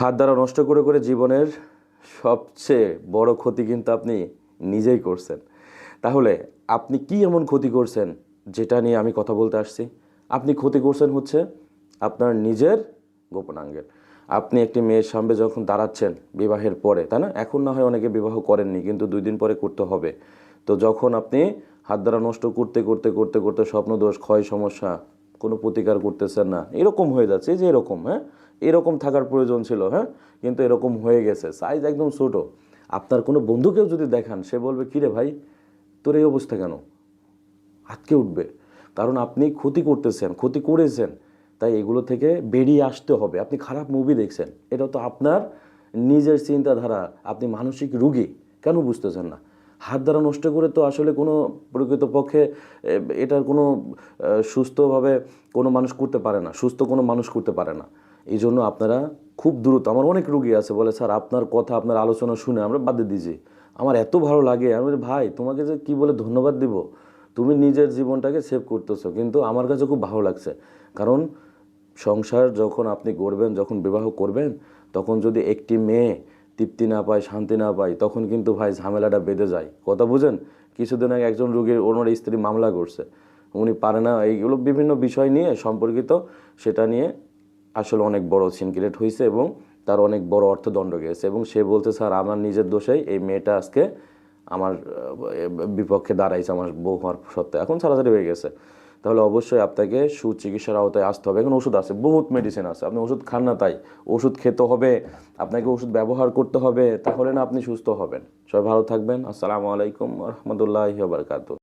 হাত দ্বারা নষ্ট করে করে জীবনের সবচেয়ে বড় ক্ষতি কিন্তু আপনি নিজেই করছেন। তাহলে আপনি কি এমন ক্ষতি করছেন যেটা নিয়ে আমি কথা বলতে আসছি? আপনি ক্ষতি করছেন হচ্ছে আপনার নিজের গোপনাঙ্গের আপনি একটি মেয়ের সামনে যখন দাঁড়াচ্ছেন বিবাহের পরে, তাই না? এখন না হয় অনেকে বিবাহ করেননি, কিন্তু দুই দিন পরে করতে হবে। তো যখন আপনি হাত দ্বারা নষ্ট করতে করতে করতে করতে স্বপ্নদোষ, ক্ষয়, সমস্যা কোনো প্রতিকার করতেছেন না। এরকম হয়ে যাচ্ছে যে এরকম হ্যাঁ? এরকম থাকার প্রয়োজন ছিল হ্যাঁ? কিন্তু এরকম হয়ে গেছে সাইজ একদম ছোট। আপনার কোনো বন্ধুকেও যদি দেখান, সে বলবে কিরে ভাই, তোর এই অবস্থা কেন? আটকে উঠবে। কারণ আপনি ক্ষতি করতেছেন, ক্ষতি করেছেন, তাই এগুলো থেকে বেরিয়ে আসতে হবে। আপনি খারাপ মুভি দেখছেন, এটা তো আপনার নিজের চিন্তাধারা। আপনি মানসিক রুগী, কেন বুঝতেছেন না? হাত দ্বারা নষ্ট করে তো আসলে কোনো প্রকৃতপক্ষে এটার কোনো সুস্থভাবে কোনো মানুষ করতে পারে না, সুস্থ কোনো মানুষ করতে পারে না। এই জন্য আপনারা খুব দ্রুত, আমার অনেক রুগী আছে বলে, স্যার, আপনার কথা, আপনার আলোচনা শুনে আমরা বাদ দিয়ে দিয়েছি। আমার এত ভালো লাগে, আমি ভাই, তোমাকে যে কী বলে ধন্যবাদ দিব? তুমি নিজের জীবনটাকে সেভ করতেছো। কিন্তু আমার কাছে খুব ভালো লাগছে। কারণ সংসার যখন আপনি গড়বেন, যখন বিবাহ করবেন, তখন যদি একটি মেয়ে তৃপ্তি না পায়, শান্তি না পায়, তখন কিন্তু ভাই ঝামেলাটা বেঁধে যায়। কথা বুঝেন? কিছুদিন আগে একজন রোগীর ওনার স্ত্রী মামলা করছে। উনি পারে না, এইগুলো বিভিন্ন বিষয় নিয়ে সম্পর্কিত, সেটা নিয়ে আসলে অনেক বড় সিনক্রিয়েট হয়েছে এবং তার অনেক বড় অর্থদণ্ড গেছে এবং সে বলতে স্যার, আমার নিজের দোষেই এই মেয়েটা আজকে আমার বিপক্ষে দাঁড়াইছে, আমার বউ হওয়ার সত্ত্বে এখন ছাড়াছাড়ি হয়ে গেছে। তাহলে অবশ্যই আপনাকে সুচিকিৎসার আওতায় আসতে হবে। এখন ওষুধ আছে, বহুত মেডিসিন আছে। আপনি ওষুধ খান না তাই। ওষুধ খেতে হবে, আপনাকে ওষুধ ব্যবহার করতে হবে, তাহলে না আপনি সুস্থ হবেন। সবাই ভালো থাকবেন। আসসালামু আলাইকুম রহমতুল্লাহ বারকাতু